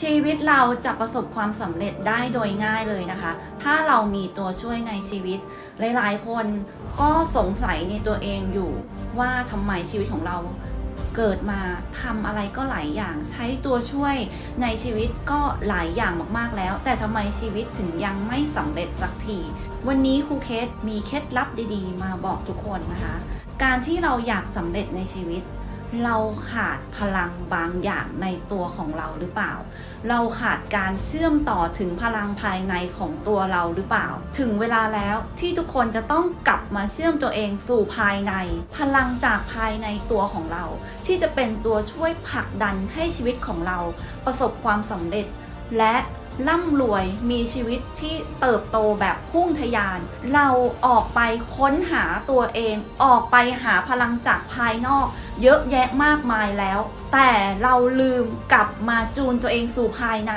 ชีวิตเราจะประสบความสำเร็จได้โดยง่ายเลยนะคะ ถ้าเรามีตัวช่วยในชีวิต หลาย ๆ คนก็สงสัยในตัวเองอยู่ว่าทำไมชีวิตของเราเกิดมาทำอะไรก็หลายอย่างใช้ตัวช่วยในชีวิตก็หลายอย่างมากๆแล้ว แต่ทำไมชีวิตถึงยังไม่สำเร็จสักที วันนี้ครูเคสมีเคล็ดลับดีๆ มาบอกทุกคนนะคะ การที่เราอยากสำเร็จในชีวิต เราขาดพลังบางอย่างในตัวของเราหรือเปล่า เราขาดการเชื่อมต่อถึงพลังภายในของตัวเราหรือเปล่า ถึงเวลาแล้วที่ทุกคนจะต้องกลับมาเชื่อมตัวเองสู่ภายใน พลังจากภายในตัวของเรา ที่จะเป็นตัวช่วยผลักดันให้ชีวิตของเรา ประสบความสำเร็จและ ร่ำรวยมีชีวิตที่เติบโตแบบพุ่งทะยาน เราออกไปค้นหาตัวเอง ออกไปหาพลังจากภายนอก เยอะแยะมากมายแล้ว แต่เราลืมกลับมาจูนตัวเองสู่ภายใน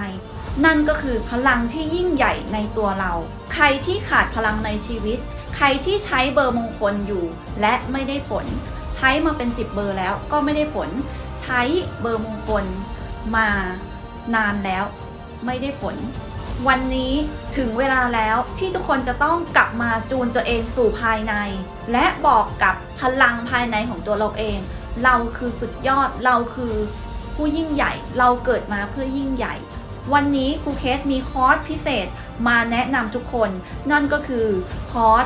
นั่นก็คือพลังที่ยิ่งใหญ่ในตัวเรา ใครที่ขาดพลังในชีวิต ใครที่ใช้เบอร์มงคลอยู่ และไม่ได้ผล ใช้มาเป็น 10 เบอร์แล้วก็ไม่ได้ผล ใช้เบอร์มงคลมานานแล้ว ไม่ได้ผล วันนี้ถึงเวลาแล้วที่ทุกคนจะต้องกลับมาจูนตัวเองสู่ภายใน และบอกกับพลังภายในของตัวเราเอง เราคือสุดยอดเราคือผู้ยิ่งใหญ่ เราเกิดมาเพื่อยิ่งใหญ่ วันนี้ครูเคสมีคอร์สพิเศษมาแนะนำทุกคน นั่นก็คือคอร์ส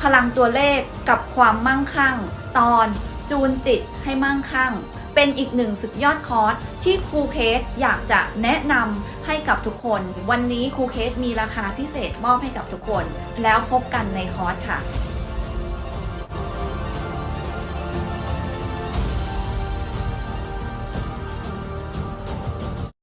พลังตัวเลขกับความมั่งคั่ง ตอนจูนจิตให้มั่งคั่ง เป็นอีกหนึ่งสุดยอดคอร์สที่ครูเคสอยากจะแนะนำให้กับทุกคน วันนี้ครูเคสมีราคาพิเศษมอบให้กับทุกคน แล้วพบกันในคอร์สค่ะ